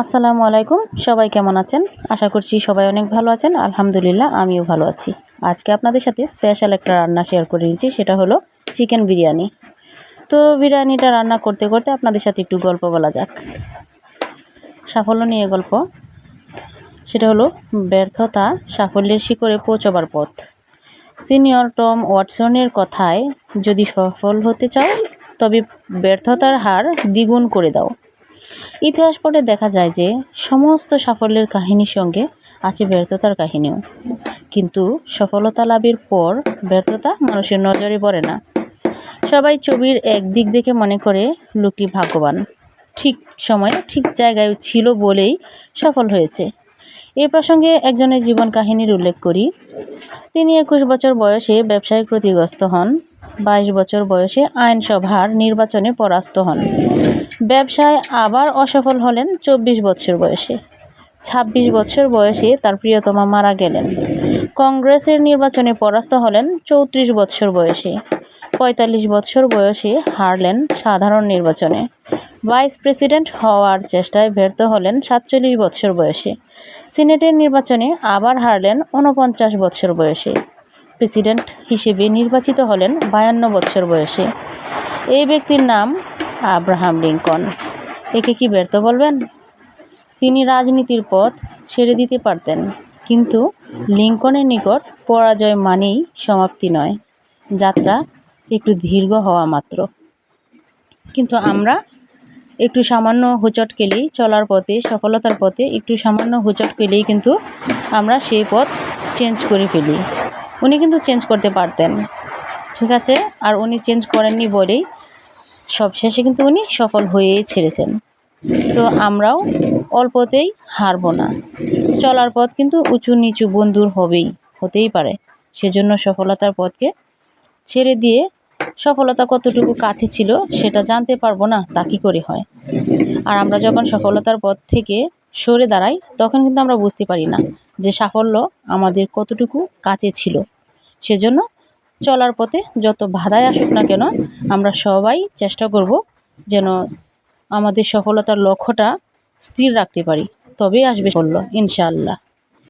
আসসালামু আলাইকুম। সবাই কেমন আছেন? আশা করছি সবাই অনেক ভালো আছেন। আলহামদুলিল্লাহ, আমিও ভালো আছি। আজকে আপনাদের সাথে স্পেশাল একটা রান্না শেয়ার করে নিচ্ছি, সেটা হলো চিকেন বিরিয়ানি। তো বিরিয়ানিটা রান্না করতে করতে আপনাদের সাথে একটু গল্প বলা যাক। সাফল্য নিয়ে গল্প। সেটা হলো ব্যর্থতা সাফল্যের শিখরে পৌঁছবার পথ। সিনিয়র টম ওয়াটসনের কথায়, যদি সফল হতে চাও, তবে ব্যর্থতার হার দ্বিগুণ করে দাও। ইতিহাস পড়ে দেখা যায় যে সমস্ত সাফল্যের কাহিনীর সঙ্গে আছে ব্যর্থতার কাহিনীও। কিন্তু সফলতা লাভের পর ব্যর্থতা মানুষের নজরে পড়ে না। সবাই ছবির এক দিক দেখে মনে করে লোকটি ভাগ্যবান। ঠিক সময়ে ঠিক জায়গায় ছিল বলেই সফল হয়েছে। এ প্রসঙ্গে একজনের জীবন কাহিনীর উল্লেখ করি। তিনি একুশ বছর বয়সে ব্যবসায়িক ক্ষতিগ্রস্ত হন। বাইশ বছর বয়সে আইনসভার নির্বাচনে পরাস্ত হন। ব্যবসায় আবার অসফল হলেন চব্বিশ বছর বয়সে। ছাব্বিশ বছর বয়সে তার প্রিয়তমা মারা গেলেন। কংগ্রেসের নির্বাচনে পরাস্ত হলেন চৌত্রিশ বছর বয়সে। পঁয়তাল্লিশ বছর বয়সে হারলেন সাধারণ নির্বাচনে। ভাইস প্রেসিডেন্ট হওয়ার চেষ্টায় ব্যর্থ হলেন সাতচল্লিশ বছর বয়সে। সিনেটের নির্বাচনে আবার হারলেন ঊনপঞ্চাশ বছর বয়সে। প্রেসিডেন্ট হিসেবে নির্বাচিত হলেন বায়ান্ন বছর বয়সে। এই ব্যক্তির নাম আব্রাহাম লিঙ্কন। একে কি ব্যর্থ বলবেন? তিনি রাজনীতির পথ ছেড়ে দিতে পারতেন, কিন্তু লিঙ্কনের নিকট পরাজয় মানেই সমাপ্তি নয়, যাত্রা একটু দীর্ঘ হওয়া মাত্র। কিন্তু আমরা একটু সামান্য হুচট খেলেই চলার পথে, সফলতার পথে একটু সামান্য হুচট খেলেই কিন্তু আমরা সেই পথ চেঞ্জ করে ফেলি। উনি কিন্তু চেঞ্জ করতে পারতেন। ঠিক আছে? আর উনি চেঞ্জ করেননি বলেই সবশেষে কিন্তু উনি সফল হয়েই ছেড়েছেন। তো আমরাও অল্পতেই হারবো না। চলার পথ কিন্তু উঁচু নিচু বন্ধুর হবেই, হতেই পারে। সেজন্য সফলতার পথকে ছেড়ে দিয়ে সফলতা কতটুকু কাছে ছিল সেটা জানতে পারব না, তা কী করে হয়? আর আমরা যখন সফলতার পথ থেকে সরে দাঁড়াই, তখন কিন্তু আমরা বুঝতে পারি না যে সাফল্য আমাদের কতটুকু কাছে ছিল। সেজন্য চলার পথে যত বাধাই আসুক না কেন, আমরা সবাই চেষ্টা করব যেন আমাদের সফলতার লক্ষ্যটা স্থির রাখতে পারি। তবেই আসবে সাফল্য, ইনশাআল্লাহ।